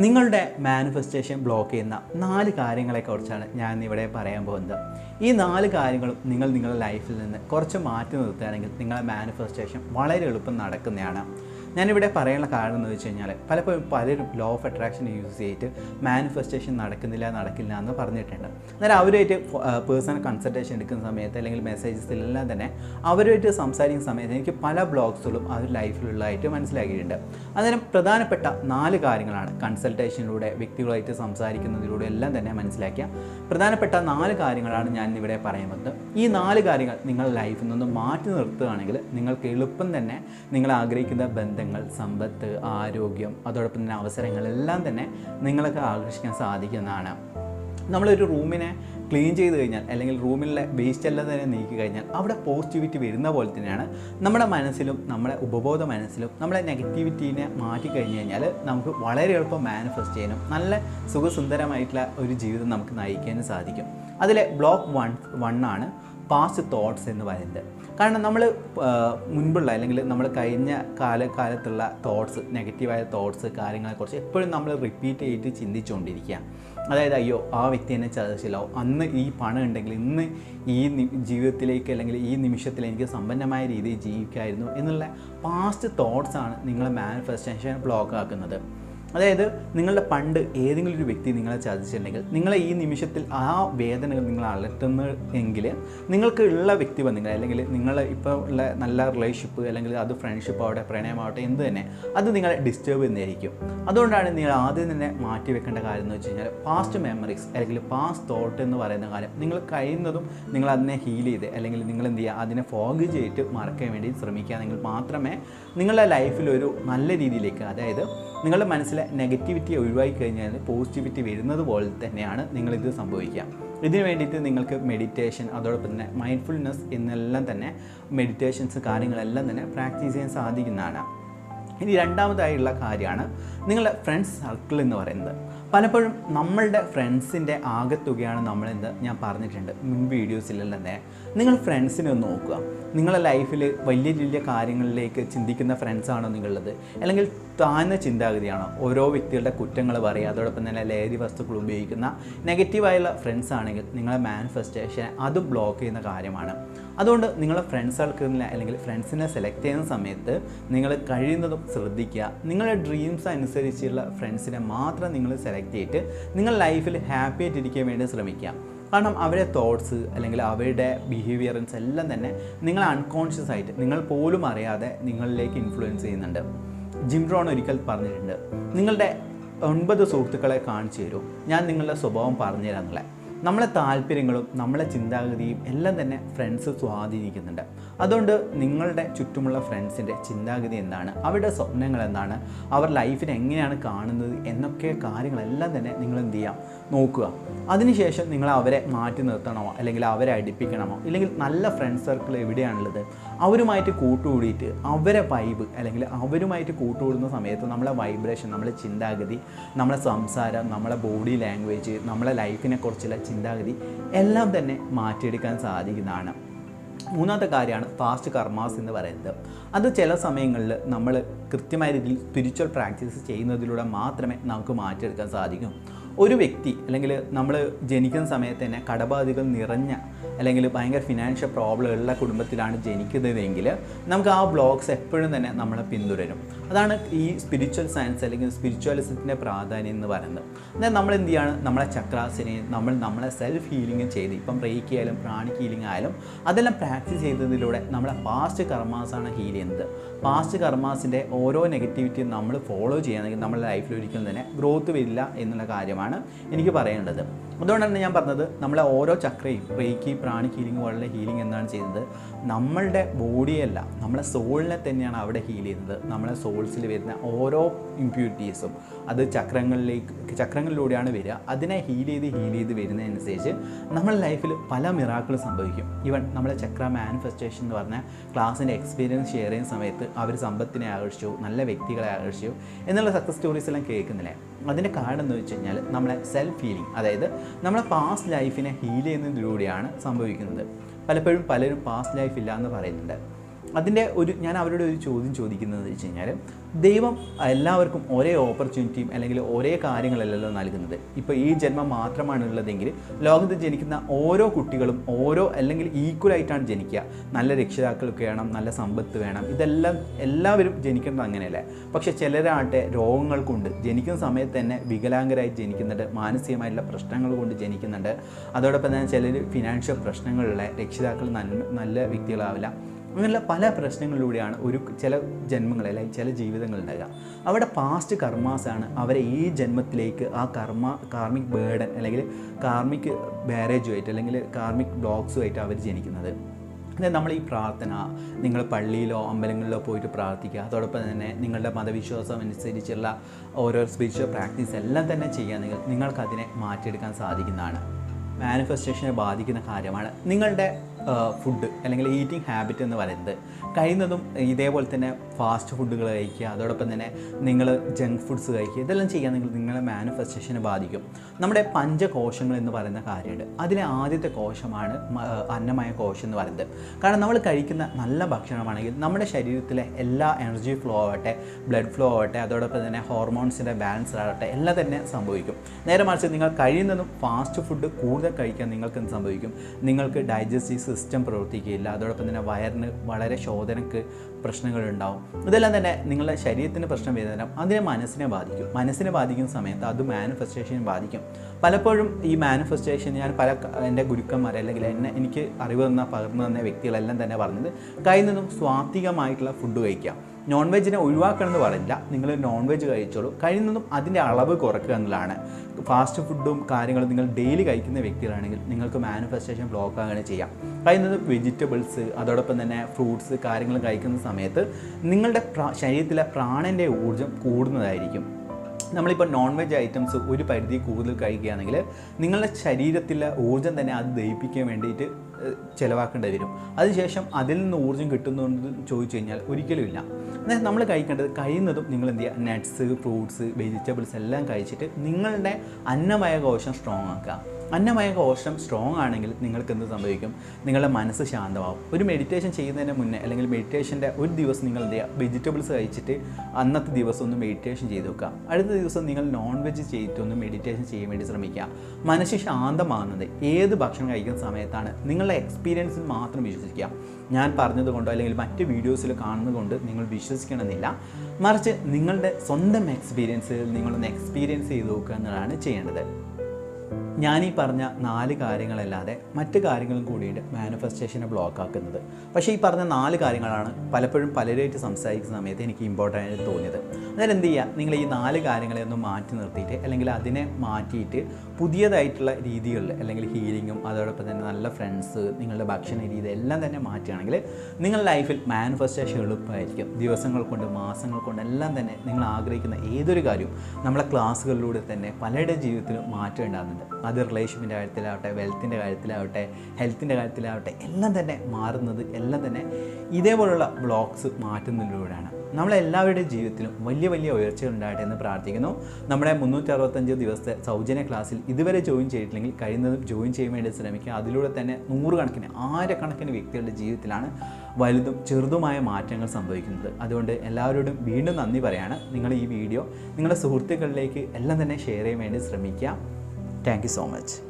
നിങ്ങളുടെ manifestation block ചെയ്യുന്ന നാല് കാര്യങ്ങളെക്കുറിച്ചാണ് ഞാൻ ഇവിടെ പറയാൻ പോകുന്നത്. ഈ നാല് കാര്യങ്ങളും നിങ്ങൾ നിങ്ങളുടെ ലൈഫിൽ നിന്ന് കുറച്ച് മാറ്റി നിർത്തുകയാണെങ്കിൽ നിങ്ങളുടെ മാനിഫെസ്റ്റേഷൻ വളരെ എളുപ്പം നടക്കുന്നതാണ്. ഞാനിവിടെ പറയാനുള്ള കാരണം എന്ന് വെച്ച് കഴിഞ്ഞാൽ പലപ്പോഴും പലരും ലോ ഓഫ് അട്രാക്ഷൻ യൂസ് ചെയ്തിട്ട് മാനിഫെസ്റ്റേഷൻ നടക്കുന്നില്ല നടക്കില്ല എന്ന് പറഞ്ഞിട്ടുണ്ട്. എന്നാൽ അവരുമായിട്ട് പേഴ്സണൽ കൺസൾട്ടേഷൻ എടുക്കുന്ന സമയത്ത് അല്ലെങ്കിൽ മെസ്സേജസിലെല്ലാം തന്നെ അവരുമായിട്ട് സംസാരിക്കുന്ന സമയത്ത് എനിക്ക് പല ബ്ലോഗ്സുകളും അവർ ലൈഫിലുള്ളതായിട്ട് മനസ്സിലാക്കിയിട്ടുണ്ട്. അന്നേരം പ്രധാനപ്പെട്ട നാല് കാര്യങ്ങളാണ് കൺസൾട്ടേഷനിലൂടെ വ്യക്തികളായിട്ട് സംസാരിക്കുന്നതിലൂടെ എല്ലാം തന്നെ മനസ്സിലാക്കിയ പ്രധാനപ്പെട്ട നാല് കാര്യങ്ങളാണ് ഞാൻ ഇവിടെ പറയുന്നത് ഈ നാല് കാര്യങ്ങൾ നിങ്ങളുടെ ലൈഫിൽ നിന്ന് മാറ്റി നിർത്തുകയാണെങ്കിൽ നിങ്ങൾക്ക് എളുപ്പം തന്നെ നിങ്ങൾ ആഗ്രഹിക്കുന്ന ബന്ധങ്ങൾ സമ്പത്ത് ആരോഗ്യം അതോടൊപ്പം തന്നെ അവസരങ്ങൾ എല്ലാം തന്നെ നിങ്ങൾക്ക് ആകർഷിക്കാൻ സാധിക്കുന്നതാണ്. നമ്മളൊരു റൂമിനെ ക്ലീൻ ചെയ്ത് കഴിഞ്ഞാൽ അല്ലെങ്കിൽ റൂമിലെ വേസ്റ്റ് എല്ലാം തന്നെ നീക്കി കഴിഞ്ഞാൽ അവിടെ പോസിറ്റിവിറ്റി വരുന്ന പോലെ തന്നെയാണ് നമ്മുടെ മനസ്സിലും നമ്മുടെ ഉപബോധ മനസ്സിലും നമ്മുടെ നെഗറ്റിവിറ്റീനെ മാറ്റി കഴിഞ്ഞ് കഴിഞ്ഞാൽ നമുക്ക് വളരെ എളുപ്പം മാനിഫെസ്റ്റ് ചെയ്യാനും നല്ല സുഖസുന്ദരമായിട്ടുള്ള ഒരു ജീവിതം നമുക്ക് നയിക്കാനും സാധിക്കും. അതിലെ ബ്ലോക്ക് വൺ വണ്ണാണ് പാസ്റ്റ് തോട്ട്സ് എന്ന് പറയുന്നത്. കാരണം നമ്മൾ മുൻപുള്ള അല്ലെങ്കിൽ നമ്മൾ കഴിഞ്ഞ കാല കാലത്തുള്ള തോട്ട്സ് നെഗറ്റീവായ തോട്ട്സ് കാര്യങ്ങളെക്കുറിച്ച് എപ്പോഴും നമ്മൾ റിപ്പീറ്റ് ചെയ്തിട്ട് ചിന്തിച്ചുകൊണ്ടിരിക്കുക അതായത് അയ്യോ ആ വ്യക്തി എന്നെ ചതച്ചില്ലോ. അന്ന് ഈ പണം ഉണ്ടെങ്കിൽ ഇന്ന് ഈ ജീവിതത്തിലേക്ക് അല്ലെങ്കിൽ ഈ നിമിഷത്തിൽ എനിക്ക് സമ്പന്നമായ രീതിയിൽ ജീവിക്കായിരുന്നു എന്നുള്ള പാസ്റ്റ് തോട്ട്സാണ് നിങ്ങളെ മാനിഫെസ്റ്റേഷൻ ബ്ലോക്ക് ആക്കുന്നത്. അതായത് നിങ്ങളുടെ പണ്ട് ഏതെങ്കിലും ഒരു വ്യക്തി നിങ്ങളെ ചതിച്ചിട്ടുണ്ടെങ്കിൽ നിങ്ങളെ ഈ നിമിഷത്തിൽ ആ വേദനകൾ നിങ്ങൾ അലട്ടുന്ന എങ്കിൽ നിങ്ങൾക്ക് ഉള്ള വ്യക്തിബന്ധങ്ങൾ അല്ലെങ്കിൽ നിങ്ങൾ ഇപ്പോൾ ഉള്ള നല്ല റിലേഷൻഷിപ്പ് അല്ലെങ്കിൽ അത് ഫ്രണ്ട്ഷിപ്പ് ആവട്ടെ പ്രണയമാവട്ടെ എന്ത് തന്നെ അത് നിങ്ങളെ ഡിസ്റ്റേബ് ചെയ്യുന്നതായിരിക്കും. അതുകൊണ്ടാണ് നിങ്ങൾ ആദ്യം തന്നെ മാറ്റി വെക്കേണ്ട കാര്യം എന്ന് വെച്ച് കഴിഞ്ഞാൽ പാസ്റ്റ് മെമ്മറീസ് അല്ലെങ്കിൽ പാസ്റ്റ് തോട്ട് എന്ന് പറയുന്ന കാര്യം നിങ്ങൾ കഴിയുന്നതും നിങ്ങൾ അതിനെ ഹീൽ ചെയ്ത് അല്ലെങ്കിൽ നിങ്ങൾ എന്ത് ചെയ്യുക അതിനെ ഫോഗ് ചെയ്തിട്ട് മറക്കാൻ വേണ്ടി ശ്രമിക്കുക. നിങ്ങൾ മാത്രമേ നിങ്ങളുടെ ലൈഫിൽ ഒരു നല്ല രീതിയിലേക്ക് അതായത് നിങ്ങളുടെ മനസ്സിലെ നെഗറ്റിവിറ്റി ഒഴിവാക്കി കഴിഞ്ഞാൽ പോസിറ്റിവിറ്റി വരുന്നത് പോലെ തന്നെയാണ് നിങ്ങളിത് സംഭവിക്കുക. ഇതിനു വേണ്ടിയിട്ട് നിങ്ങൾക്ക് മെഡിറ്റേഷൻ അതോടൊപ്പം തന്നെ മൈൻഡ്ഫുൾനെസ് എന്നെല്ലാം തന്നെ മെഡിറ്റേഷൻസ് കാര്യങ്ങളെല്ലാം തന്നെ പ്രാക്ടീസ് ചെയ്യാൻ സാധിക്കുന്നതാണ്. ഇനി രണ്ടാമതായുള്ള കാര്യമാണ് നിങ്ങളുടെ ഫ്രണ്ട്സ് സർക്കിൾ എന്ന് പറയുന്നത്. പലപ്പോഴും നമ്മളുടെ ഫ്രണ്ട്സിന്റെ ആകെത്തുകയാണ് നമ്മളെന്ന് ഞാൻ പറഞ്ഞിട്ടുണ്ട്. മുൻ വീഡിയോസിലെല്ലാം തന്നെ. നിങ്ങൾ ഫ്രണ്ട്സിനെ ഒന്ന് നോക്കുക. നിങ്ങളുടെ ലൈഫിൽ വലിയ വലിയ കാര്യങ്ങളിലേക്ക് ചിന്തിക്കുന്ന ഫ്രണ്ട്സാണോ നിങ്ങളുള്ളത് അല്ലെങ്കിൽ താഴ്ന്ന ചിന്താഗതിയാണോ? ഓരോ വ്യക്തികളുടെ കുറ്റങ്ങൾ പറയുക അതോടൊപ്പം തന്നെ ലഹരി വസ്തുക്കൾ ഉപയോഗിക്കുന്ന നെഗറ്റീവായുള്ള ഫ്രണ്ട്സ് ആണെങ്കിൽ നിങ്ങളെ മാനിഫെസ്റ്റേഷൻ അത് ബ്ലോക്ക് ചെയ്യുന്ന കാര്യമാണ്. അതുകൊണ്ട് നിങ്ങളെ ഫ്രണ്ട്സ് സർക്കിളിനെ അല്ലെങ്കിൽ ഫ്രണ്ട്സിനെ സെലക്ട് ചെയ്യുന്ന സമയത്ത് നിങ്ങൾ കഴിയുന്നതും ശ്രദ്ധിക്കുക. നിങ്ങളുടെ ഡ്രീംസ് അനുസരിച്ചുള്ള ഫ്രണ്ട്സിനെ മാത്രം നിങ്ങൾ സെലക്ട് ചെയ്തിട്ട് നിങ്ങൾ ലൈഫിൽ ഹാപ്പി ആയിട്ടിരിക്കാൻ വേണ്ടി ശ്രമിക്കുക. കാരണം അവരെ തോട്ട്സ് അല്ലെങ്കിൽ അവരുടെ ബിഹേവിയറൻസ് എല്ലാം തന്നെ നിങ്ങൾ അൺകോൺഷ്യസ് ആയിട്ട് നിങ്ങൾ പോലും അറിയാതെ നിങ്ങളിലേക്ക് ഇൻഫ്ലുവൻസ് ചെയ്യുന്നുണ്ട്. ജിം റോൺ ഒരിക്കൽ പറഞ്ഞിട്ടുണ്ട് നിങ്ങളുടെ ഒൻപത് സുഹൃത്തുക്കളെ കാണിച്ചു തരൂ. ഞാൻ നിങ്ങളുടെ സ്വഭാവം പറഞ്ഞു തരാമെന്നുള്ള നമ്മളെ താല്പര്യങ്ങളും നമ്മളെ ചിന്താഗതിയും എല്ലാം തന്നെ ഫ്രണ്ട്സ് സ്വാധീനിക്കുന്നുണ്ട്. അതുകൊണ്ട് നിങ്ങളുടെ ചുറ്റുമുള്ള ഫ്രണ്ട്സിന്റെ ചിന്താഗതി എന്താണ്? അവരുടെ സ്വപ്നങ്ങൾ എന്താണ്? അവർ ലൈഫിനെ എങ്ങനെയാണ് കാണുന്നത്? എന്നൊക്കെ കാര്യങ്ങളെല്ലാം തന്നെ നിങ്ങൾ എന്ത് ചെയ്യാം? നോക്കുക. അതിനുശേഷം നിങ്ങൾ അവരെ മാറ്റി നിർത്തണമോ? അല്ലെങ്കിൽ അവരെ അടുപ്പിക്കണമോ? ഇല്ലെങ്കിൽ നല്ല ഫ്രണ്ട് സർക്കിൾ എവിടെയാണുള്ളത്? അവരുമായിട്ട് കൂട്ടുകൂടിയിട്ട് അവരെ വൈബ് അല്ലെങ്കിൽ അവരുമായിട്ട് കൂട്ടുകൂടുന്ന സമയത്ത് നമ്മളെ വൈബ്രേഷൻ നമ്മളെ ചിന്താഗതി നമ്മളെ സംസാരം നമ്മളെ ബോഡി ലാംഗ്വേജ് നമ്മളെ ലൈഫിനെ കുറിച്ചുള്ള ചിന്താഗതി എല്ലാം തന്നെ മാറ്റിയെടുക്കാൻ സാധിക്കുന്നതാണ്. മൂന്നാമത്തെ കാര്യമാണ് ഫാസ്റ്റ് കർമാസ് എന്ന് പറയുന്നത്. അത് ചില സമയങ്ങളിൽ നമ്മൾ കൃത്യമായ രീതിയിൽ സ്പിരിച്വൽ പ്രാക്ടീസ് ചെയ്യുന്നതിലൂടെ മാത്രമേ നമുക്ക് മാറ്റിയെടുക്കാൻ സാധിക്കൂ. ഒരു വ്യക്തി അല്ലെങ്കിൽ നമ്മൾ ജനിക്കുന്ന സമയത്ത് തന്നെ കടബാധികൾ നിറഞ്ഞ അല്ലെങ്കിൽ ഭയങ്കര ഫിനാൻഷ്യൽ പ്രോബ്ലം ഉള്ള കുടുംബത്തിലാണ് ജനിക്കുന്നതെങ്കിൽ നമുക്ക് ആ ബ്ലോഗ്സ് എപ്പോഴും തന്നെ നമ്മളെ പിന്തുടരും. അതാണ് ഈ സ്പിരിച്വൽ സയൻസ് അല്ലെങ്കിൽ സ്പിരിച്വലിസത്തിന്റെ പ്രാധാന്യം എന്ന് പറയുന്നത്. അതായത് നമ്മൾ എന്ത് ചെയ്യാണ്? നമ്മളെ ചക്രാസിനെ നമ്മൾ നമ്മളെ സെൽഫ് ഹീലിംഗ് ചെയ്ത് ഇപ്പം റേക്ക് ആയാലും പ്രാണിക് ഹീലിംഗ് ആയാലും അതെല്ലാം പ്രാക്ടീസ് ചെയ്തതിലൂടെ നമ്മളെ പാസ്റ്റ് കർമാസാണ് ഹീൽ ചെയ്യുന്നത്. പാസ്റ്റ് കർമാസിന്റെ ഓരോ നെഗറ്റിവിറ്റിയും നമ്മൾ ഫോളോ ചെയ്യുകയാണെങ്കിൽ നമ്മുടെ ലൈഫിൽ ഒരിക്കലും തന്നെ ഗ്രോത്ത് വരില്ല എന്നുള്ള കാര്യമാണ് എനിക്ക് പറയേണ്ടത്. അതുകൊണ്ടാണ് ഞാൻ പറഞ്ഞത് നമ്മളെ ഓരോ ചക്രയും റേക്കി പ്രാണിക് ഹീലിംഗ് പോലുള്ള ഹീലിംഗ് എന്താണ് ചെയ്തത്? നമ്മളുടെ ബോഡിയല്ല നമ്മളെ സോളിനെ തന്നെയാണ് അവിടെ ഹീൽ ചെയ്യുന്നത് നമ്മളെ സോൾസിൽ വരുന്ന ഓരോ ഇമ്പ്യൂരിറ്റീസും അത് ചക്രങ്ങളിലേക്ക് ചക്രങ്ങളിലൂടെയാണ് വരിക. അതിനെ ഹീൽ ചെയ്ത് ഹീൽ ചെയ്ത് വരുന്നതനുസരിച്ച് നമ്മുടെ ലൈഫിൽ പല മിറാക്കിളും സംഭവിക്കും. ഈവൻ നമ്മളെ ചക്ര മാനിഫെസ്റ്റേഷൻ എന്ന് പറഞ്ഞ ക്ലാസ്സിന്റെ എക്സ്പീരിയൻസ് ഷെയർ ചെയ്യുന്ന സമയത്ത് അവർ സമ്പത്തിനെ ആകർഷിച്ചു നല്ല വ്യക്തികളെ ആകർഷിച്ചു എന്നുള്ള സക്സസ് സ്റ്റോറീസ് എല്ലാം കേൾക്കുന്നില്ലേ? അതിന്റെ കാരണം എന്ന് വെച്ച് കഴിഞ്ഞാൽ നമ്മളെ സെൽഫ് ഹീലിംഗ് അതായത് നമ്മളെ പാസ്റ്റ് ലൈഫിനെ ഹീൽ ചെയ്യുന്നതിലൂടെയാണ് സംഭവിക്കുന്നത്. പലപ്പോഴും പലരും പാസ്റ്റ് ലൈഫ് ഇല്ല എന്ന് പറയുന്നുണ്ട്. അതിന്റെ ഒരു ഞാൻ അവരോട് ഒരു ചോദ്യം ചോദിക്കുന്നത് വെച്ച് കഴിഞ്ഞാൽ ദൈവം എല്ലാവർക്കും ഒരേ ഓപ്പർച്യൂണിറ്റിയും അല്ലെങ്കിൽ ഒരേ കാര്യങ്ങളല്ലല്ലോ നൽകുന്നത്. ഇപ്പോൾ ഈ ജന്മം മാത്രമാണുള്ളതെങ്കിൽ ലോകത്ത് ജനിക്കുന്ന ഓരോ കുട്ടികളും ഓരോ അല്ലെങ്കിൽ ഈക്വലായിട്ടാണ് ജനിക്കുക. നല്ല രക്ഷിതാക്കൾക്ക് വേണം നല്ല സമ്പത്ത് വേണം. ഇതെല്ലാം എല്ലാവരും ജനിക്കുന്നത് അങ്ങനെയല്ലേ? പക്ഷേ ചിലരാട്ടെ രോഗങ്ങൾ കൊണ്ട് ജനിക്കുന്ന സമയത്ത് തന്നെ വികലാംഗരായി ജനിക്കുന്നുണ്ട്. മാനസികമായിട്ടുള്ള പ്രശ്നങ്ങൾ കൊണ്ട് ജനിക്കുന്നുണ്ട്. അതോടൊപ്പം തന്നെ ചിലർ ഫിനാൻഷ്യൽ പ്രശ്നങ്ങളുള്ള രക്ഷിതാക്കൾ നല്ല നല്ല വ്യക്തികളാവില്ല. അങ്ങനെയുള്ള പല പ്രശ്നങ്ങളിലൂടെയാണ് ഒരു ചില ജന്മങ്ങൾ അല്ലെങ്കിൽ ചില ജീവിതങ്ങൾ ഉണ്ടാകുക അവിടെ പാസ്റ്റ് കർമാസാണ് അവരെ ഈ ജന്മത്തിലേക്ക് ആ കർമ്മ കാർമിക് ബേർഡൻ അല്ലെങ്കിൽ കാർമിക് ബാരേജുമായിട്ട് അല്ലെങ്കിൽ കാർമിക് ബ്ലോക്സുമായിട്ട് അവർ ജനിക്കുന്നത്. പിന്നെ നമ്മൾ ഈ പ്രാർത്ഥന നിങ്ങൾ പള്ളിയിലോ അമ്പലങ്ങളിലോ പോയിട്ട് പ്രാർത്ഥിക്കുക. അതോടൊപ്പം തന്നെ നിങ്ങളുടെ മതവിശ്വാസം അനുസരിച്ചുള്ള ഓരോ സ്പിരിച്വൽ പ്രാക്ടീസ് എല്ലാം തന്നെ ചെയ്യാൻ നിങ്ങൾക്കതിനെ മാറ്റിയെടുക്കാൻ സാധിക്കുന്നതാണ്. മാനിഫെസ്റ്റേഷനെ ബാധിക്കുന്ന കാര്യമാണ്. നിങ്ങളുടെ ഫുഡ് അല്ലെങ്കിൽ ഈറ്റിംഗ് ഹാബിറ്റ് എന്ന് പറയുന്നത് കഴിയുന്നതും ഇതേപോലെ തന്നെ ഫാസ്റ്റ് ഫുഡുകൾ കഴിക്കുക അതോടൊപ്പം തന്നെ നിങ്ങൾ ജങ്ക് ഫുഡ്സ് കഴിക്കുക ഇതെല്ലാം ചെയ്യാൻ നിങ്ങൾ നിങ്ങളെ മാനിഫെസ്റ്റേഷനെ ബാധിക്കും. നമ്മുടെ പഞ്ചകോശങ്ങൾ എന്ന് പറയുന്ന കാര്യമുണ്ട്. അതിലെ ആദ്യത്തെ കോശമാണ് അന്നമയ കോശം എന്ന് പറയുന്നത്. കാരണം നമ്മൾ കഴിക്കുന്ന നല്ല ഭക്ഷണമാണെങ്കിൽ നമ്മുടെ ശരീരത്തിലെ എല്ലാ എനർജി ഫ്ലോ ആവട്ടെ ബ്ലഡ് ഫ്ലോ ആവട്ടെ അതോടൊപ്പം തന്നെ ഹോർമോൺസിന്റെ ബാലൻസ് ആവട്ടെ എല്ലാം തന്നെ സംഭവിക്കും. നേരെ മറിച്ച് നിങ്ങൾ കഴിയുന്നതും ഫാസ്റ്റ് ഫുഡ് കൂടുതൽ കഴിക്കാൻ നിങ്ങൾക്ക് എന്ത് സംഭവിക്കും? നിങ്ങൾക്ക് ഡൈജസ്റ്റീവ് സിസ്റ്റം പ്രവർത്തിക്കുകയില്ല. അതോടൊപ്പം തന്നെ വയറിന് വളരെ ശോധനക്ക് പ്രശ്നങ്ങളുണ്ടാവും. ഇതെല്ലാം തന്നെ നിങ്ങളുടെ ശരീരത്തിന് പ്രശ്നം വരുന്നതിനും അതിനെ മനസ്സിനെ ബാധിക്കും. മനസ്സിനെ ബാധിക്കുന്ന സമയത്ത് അത് മാനിഫെസ്റ്റേഷനെ ബാധിക്കും. പലപ്പോഴും ഈ മാനിഫെസ്റ്റേഷൻ ഞാൻ പല എന്റെ ഗുരുക്കന്മാർ അല്ലെങ്കിൽ എന്നെ എനിക്ക് അറിവ് തന്ന പകർന്നു തന്ന വ്യക്തികളെല്ലാം തന്നെ പറഞ്ഞത് കയ്യിൽ നിന്നും സ്വാത്വികമായിട്ടുള്ള ഫുഡ് കഴിക്കാം നോൺ വെജിനെ ഒഴിവാക്കണം എന്ന് പറയില്ല നിങ്ങൾ നോൺ വെജ് കഴിച്ചോളൂ കഴിയുന്നതും അതിന്റെ അളവ് കുറക്കുക എന്നുള്ളതാണ്. ഫാസ്റ്റ് ഫുഡും കാര്യങ്ങളും നിങ്ങൾ ഡെയിലി കഴിക്കുന്ന വ്യക്തികളാണെങ്കിൽ നിങ്ങൾക്ക് മാനിഫെസ്റ്റേഷൻ ബ്ലോക്ക് ആകുകയാണ് ചെയ്യാം. കഴിയുന്നതും വെജിറ്റബിൾസ് അതോടൊപ്പം തന്നെ ഫ്രൂട്ട്സ് കാര്യങ്ങൾ കഴിക്കുന്ന സമയത്ത് നിങ്ങളുടെ ശരീരത്തിലെ പ്രാണന്റെ ഊർജം കൂടുന്നതായിരിക്കും. നമ്മളിപ്പോൾ നോൺ വെജ് ഐറ്റംസ് ഒരു പരിധി കൂടുതൽ കഴിക്കുകയാണെങ്കിൽ നിങ്ങളുടെ ശരീരത്തിലെ ഊർജം തന്നെ അത് ദഹിപ്പിക്കാൻ വേണ്ടിയിട്ട് ചിലവാക്കേണ്ടി വരും. അതിനുശേഷം അതിൽ നിന്ന് ഊർജം കിട്ടുന്നുണ്ടെന്ന് ചോദിച്ചു കഴിഞ്ഞാൽ ഒരിക്കലുമില്ല എന്നാൽ നമ്മൾ കഴിക്കേണ്ടത് കഴിയുന്നതും നിങ്ങൾ എന്ത് ചെയ്യുക നട്ട്സ് ഫ്രൂട്ട്സ് വെജിറ്റബിൾസ് എല്ലാം കഴിച്ചിട്ട് നിങ്ങളുടെ അന്നമയ കോശം സ്ട്രോങ് ആക്കുക. അന്നമയ കോശം സ്ട്രോങ് ആണെങ്കിൽ നിങ്ങൾക്ക് എന്ത് സംഭവിക്കും? നിങ്ങളുടെ മനസ്സ് ശാന്തമാവും. ഒരു മെഡിറ്റേഷൻ ചെയ്യുന്നതിന് മുന്നേ അല്ലെങ്കിൽ മെഡിറ്റേഷന്റെ ഒരു ദിവസം നിങ്ങൾ എന്ത് ചെയ്യുക? വെജിറ്റബിൾസ് കഴിച്ചിട്ട് അന്നത്തെ ദിവസം ഒന്ന് മെഡിറ്റേഷൻ ചെയ്ത് വെക്കുക. അടുത്ത ദിവസം നിങ്ങൾ നോൺ വെജ് ചെയ്തിട്ട് ഒന്ന് മെഡിറ്റേഷൻ ചെയ്യാൻ വേണ്ടി ശ്രമിക്കുക. മനസ്സ് ശാന്തമാകുന്നത് ഏത് ഭക്ഷണം കഴിക്കുന്ന സമയത്താണ് നിങ്ങളുടെ എക്സ്പീരിയൻസിൽ മാത്രം വിശ്വസിക്കുക. ഞാൻ പറഞ്ഞതുകൊണ്ടോ അല്ലെങ്കിൽ മറ്റ് വീഡിയോസിൽ കാണുന്നത് കൊണ്ട് നിങ്ങൾ വിശ്വസിക്കണമെന്നില്ല. മറിച്ച് നിങ്ങളുടെ സ്വന്തം എക്സ്പീരിയൻസിൽ നിങ്ങളൊന്ന് എക്സ്പീരിയൻസ് ചെയ്ത് നോക്കുക എന്നതാണ് ചെയ്യേണ്ടത്. ഈ പറഞ്ഞ നാല് കാര്യങ്ങളല്ലാതെ മറ്റ് കാര്യങ്ങളും കൂടിയിട്ട് മാനിഫെസ്റ്റേഷനെ ബ്ലോക്ക് ആക്കുന്നത്. പക്ഷേ ഈ പറഞ്ഞ നാല് കാര്യങ്ങളാണ് പലപ്പോഴും പലരുമായിട്ട് സംസാരിക്കുന്ന സമയത്ത് എനിക്ക് ഇമ്പോർട്ടന്റ് ആയിട്ട് തോന്നിയത്. അന്നേരം എന്ത് ചെയ്യുക? നിങ്ങൾ ഈ നാല് കാര്യങ്ങളെ ഒന്ന് മാറ്റി നിർത്തിയിട്ട് അല്ലെങ്കിൽ അതിനെ മാറ്റിയിട്ട് പുതിയതായിട്ടുള്ള രീതികളിൽ അല്ലെങ്കിൽ ഹീലിങ്ങും അതോടൊപ്പം തന്നെ നല്ല ഫ്രണ്ട്സ് നിങ്ങളുടെ ഭക്ഷണ രീതി എല്ലാം തന്നെ മാറ്റുകയാണെങ്കിൽ നിങ്ങളുടെ ലൈഫിൽ മാനിഫെസ്റ്റേഷൻ എളുപ്പമായിരിക്കും. ദിവസങ്ങൾ കൊണ്ട് മാസങ്ങൾ കൊണ്ട് എല്ലാം തന്നെ നിങ്ങൾ ആഗ്രഹിക്കുന്ന ഏതൊരു കാര്യവും നമ്മളെ ക്ലാസ്സുകളിലൂടെ തന്നെ പലരുടെ ജീവിതത്തിലും മാറ്റം ഉണ്ടാകുന്നുണ്ട്. അത് റിലേഷൻഷിപ്പിന്റെ കാര്യത്തിലാവട്ടെ വെൽത്തിന്റെ കാര്യത്തിലാവട്ടെ ഹെൽത്തിന്റെ കാര്യത്തിലാവട്ടെ എല്ലാം തന്നെ മാറുന്നത് എല്ലാം തന്നെ ഇതേപോലുള്ള ബ്ലോക്സ് മാറ്റുന്നതിലൂടെയാണ്. നമ്മളെല്ലാവരുടെയും ജീവിതത്തിലും വലിയ വലിയ ഉയർച്ചകൾ ഉണ്ടാകട്ടെ എന്ന് പ്രാർത്ഥിക്കുന്നു. നമ്മുടെ മുന്നൂറ്റി അറുപത്തഞ്ച് ദിവസത്തെ സൗജന്യ ക്ലാസ്സിൽ ഇതുവരെ ജോയിൻ ചെയ്തിട്ടില്ലെങ്കിൽ കഴിയുന്നതും ജോയിൻ ചെയ്യാൻ വേണ്ടി ശ്രമിക്കുക. അതിലൂടെ തന്നെ നൂറുകണക്കിന് ആയിരക്കണക്കിന് വ്യക്തികളുടെ ജീവിതത്തിലാണ് വലുതും ചെറുതുമായ മാറ്റങ്ങൾ സംഭവിക്കുന്നത്. അതുകൊണ്ട് എല്ലാവരോടും വീണ്ടും നന്ദി പറയാണ്. നിങ്ങൾ ഈ വീഡിയോ നിങ്ങളുടെ സുഹൃത്തുക്കളിലേക്ക് എല്ലാം തന്നെ ഷെയർ ചെയ്യാൻ വേണ്ടി ശ്രമിക്കുക. Thank you so much.